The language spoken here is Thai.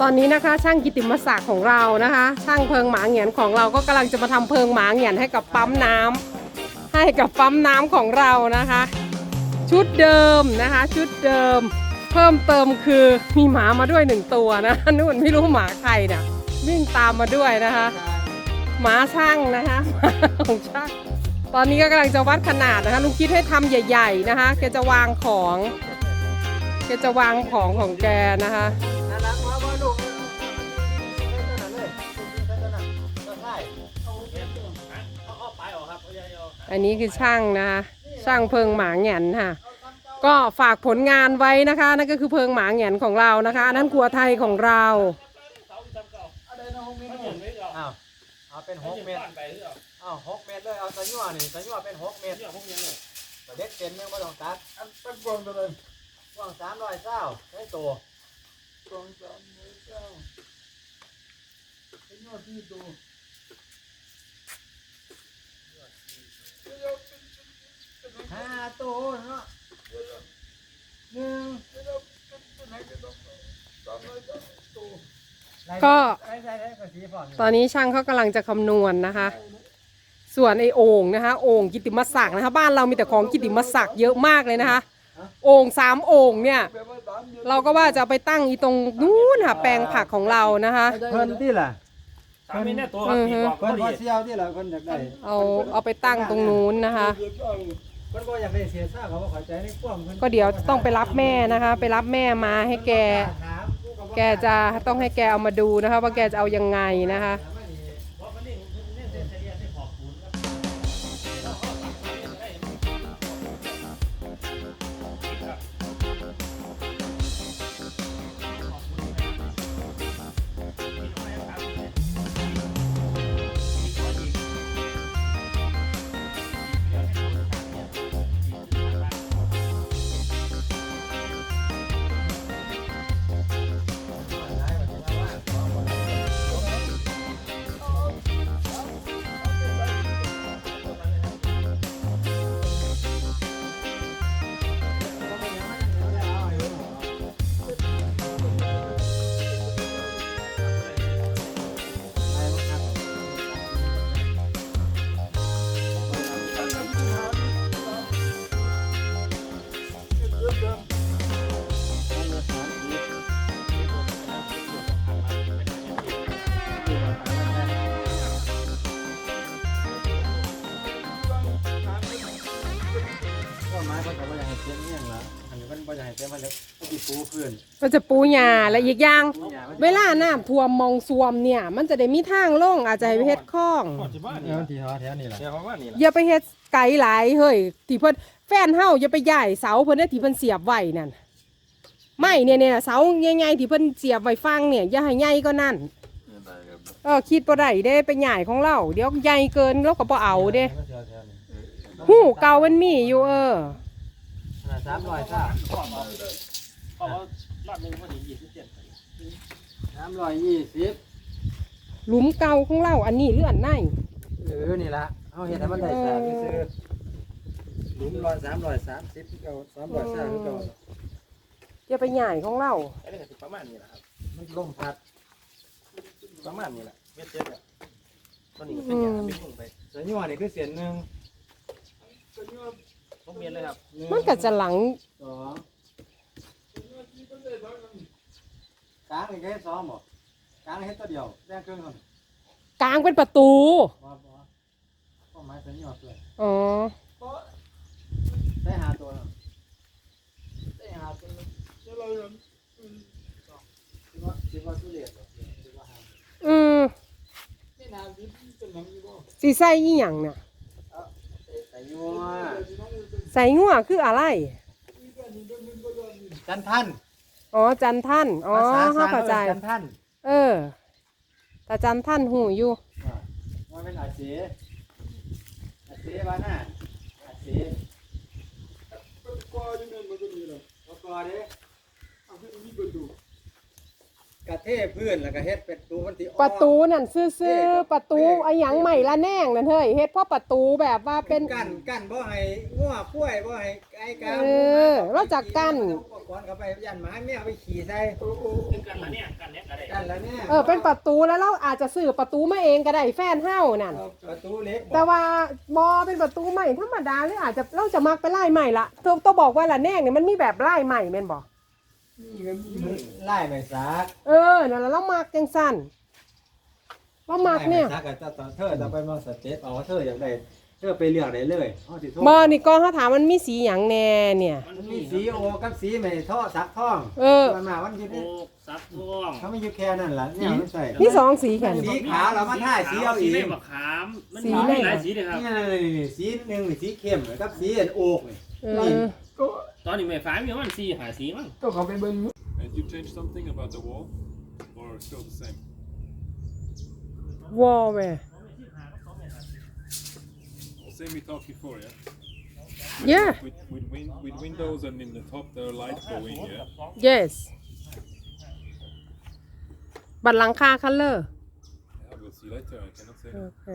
ตอนนี้นะคะช่างกิติมศักดิ์ของเรานะคะ ช่างเพิงหมาเหงียนของเราก็กำลังจะมาทำเพิงหมาเหงียนให้กับปั๊มน้ำให้กับปั๊มน้ำของเรานะคะ ชุดเดิมนะคะ ชุดเดิม เพิ่มเติมคือมีหมามาด้วยหนึ่งตัวนะนู่นไม่รู้หมาใครเนี่ยวิ่งตามมาด้วยนะคะหมาช่างนะคะของช่างตอนนี้ก็กำลังจะวัดขนาดนะคะลุงคิดให้ทำใหญ่ ๆนะคะแกจะวางของ แกจะวางของของแกนะคะน่ารักมากว่าลูกอันนี้คือช่างนะคะช่างเพิงหมาแหงนค่ะ ก็ฝากผลงานไว้นะคะ นั่นก็คือเพิงหมาแหงนของเรานะคะนั่นครัวไทยของเราอ้าวเอาเป็นหกเมตรอ้าวหกเมตรเลยเอาตะยั่วนี่ตะยั่วเป็นหกเมตรเด็กเป็นยังไม่ต้องตัดอันตะกวงตัวเลย กว้างสามร้อยเศร้าได้ตัวกวงสามเมตรเก้าเป็นยอดที่ดูเดี๋ยวเป็นเป็นเป็นห้าตัวเนาะหนึ่งเดี๋ยวเป็นเป็นไหนก็ต้องสามร้อยเก้าตัวก็ใช่ใช่ใช่ก็สีฟอนตอนนี้ช่างเขากำลังจะคำนวณนะคะ ส่วนไอโอ่งนะคะโอ่งกิติมศักดิ์นะคะ บ้านเรามีแต่ของกิติมศักดิ์เยอะมากเลยนะคะ โอ่งสามโอ่งเนี่ยแบบว่าสามเดือนเราก็ว่าจะเอาไปตั้งอีตรงนู้นค่ะแปลงผักของเรานะคะ เพิ่นที่ล่ะสามเมตรเนี่ยตัวครับปีกบอกเพิ่ก็นดีพอเสียวที่ล่ะเพิ่นอยากได้เอาเอาไปตั้งตรงนู้นนะคะเดือนเก้าเพิ่นก็อยากได้เสียซ่าเขาบ่เข้าใจในความเพิ่นก็เดี๋ยวต้องไปรับแม่นะคะ ไปรับแม่มาให้แก ถามกูก็บ่แกจะต้องให้แกเอามาดูนะคะ ว่าแกจะเอายังไงนะคะ ก็ไม้เพิ่นก็บ่อยากให้เสียงเงี้ยงล่ะอันนี้เพิ่นบ่อยากให้เสียมันเลยเอาสิปูพื้นก็จะปูหญ้าและอีกอย่าง ปูหญ้ามันเวลาน้ำท่วมมองซวมเนี่ย มันจะได้มีทางลงอาจจะให้ไปเฮ็ดคลอง ก่อนที่บ้านเอนี่อล่ะมันที่ฮอแถวนี่ล่ะเดี๋ยวเขาว่านี่ละอย่าไปเฮ็ดไกลหลายเฮ้ยที่เพิ่นแฟนเฮาอย่าไปย้ายเสาเพิ่นได้ที่เพิ่นเสียบไว้นั่นไม่เนี่ยเนี่ยเสาใหญ่ๆที่เพิ่นเสียบไว้ฟังเนี่ยอย่าให้ใหญ่ก็นั่นเออคิดบ่ได้เด้ไปใหญ่ของเรา เดี๋ยวใหญ่เกินเราก็บ่เอาเด้ มันแถวนี่ หูเก่ามันมีอยู่เออขนาด300ซ่าเขาเอารอบหนึงพอดียี่สิบเจ็ด320หลุมเก่าของเราอันนี้เลื่อนในเออนี่ล่ะเฮาเฮ็ดให้มันได้แสงซื่อๆหลุมร้อย330คือเก่า300ซ่าคือเก่าอย่าไปใหญ่ของเราอันนี้ก็สิประมาณนี้แหละครับ มันลมพัด ประมาณนี้แหละเม็ดเจ็ดอะตอนนี้ก็เป็นอย่างเป็นลงไปสายยัวนี่คือเสียนหนึง ลงเมียนเลยครับหนึ่งมันก็จะหลังสองกลางนี่ก็เฮ็ดสองบ่กลางเฮ็ดตัวเดียวแบ่งครึ่งเท่านั้นกลางเป็นประตู บ่บ่ก็หมายสายยัวตัวอ๋อ ได้หาตัวเนาะได้หาตัวเนาะเดี๋ยวเราจะคิดว่าคิดว่าสุเรศบ่คิดว่าหาอืมไม่นานที่เป็นหนังอยู่บ่สีใส่อีหยังน่ะสา ยยัวใส่งัวคืออะไร จันทันอ๋อจันท่าน อ๋อภาษาเข้าเข้าใจ จันทันเออแต่จันท่านหูอยู่ว่าว่าเป็นอาเสอาเสบ้านน่ะอาเสเป็นกว่าที่นั่นมันก็มีแล้วบ่กอเด้ กระเทพื้นแล้วก็เฮ็ดเป็นตูมันที่ประตูนั่นซื่อๆประตูอะหยังใหม่ละแนงนั่นเฮ้ยเฮ็ดเพราะประตูแบบว่าเป็นกั้นกั้นบ่ให้งัวกล้วยบ่ให้ไก่กาเออเราจะกั้นอุปกรณ์เข้าไปยันหมาแมวไปขี่ใส่กันละเนี่ยกันเนี้ยกันได้กั้นแล้วเนี่ยเออเป็นประตูแล้วเราอาจจะซื้อประตูมาเองก็ได้แฟนเฮานั่นประตูเล็กแต่ว่าบอเป็นประตูใหม่ธรรมดาหรืออาจจะเราจะมักไปไล่ใหม่ละตัวตัวบอกว่าละแนงเนี่ยมันมีแบบไล่ใหม่แม่นบอก ไล่ไปซักเออนั่นแหละเรามักจังสั้นเรามักเนี่ย ไล่ไปซักกับเจ้าเธอจะไปมาสเต็ปเอาว่าเธออยากได้เธอไปเลือกได้เลยเอาสิโทษบอนี่ก็เขาถามมันมีสีหยังแน่เนี่ย มันมีสีโอกับสีไม่ท่อซักท่องเออ มันมาวันที่โอ้ซับท่วงเขาไม่อยู่แค่นั้นล่ะเนี่ยมันใส่มีสองสีแค่นสีขาวเรามาท่ายสีเอาอีสีกในมะขาม มันสีมีในหลายสีเลยครับนี่นี่สีหนึ่งนี่สีเข้มกับสีอันโอกนี่เออ ตอนนี้ไม่ฟ้ามีประมันสีหาสีมั้ง ก็เขาไปเบิ่ง And you changed something about the wall? Or still the same? วอลแม่ Same we talked before, yeah? เย่ With, with, win, with windows and in the top there are lights going, yeah? yes บัตรหลังคาคัลเลอร์ Yeah, we'll see later, I cannot say. โอเค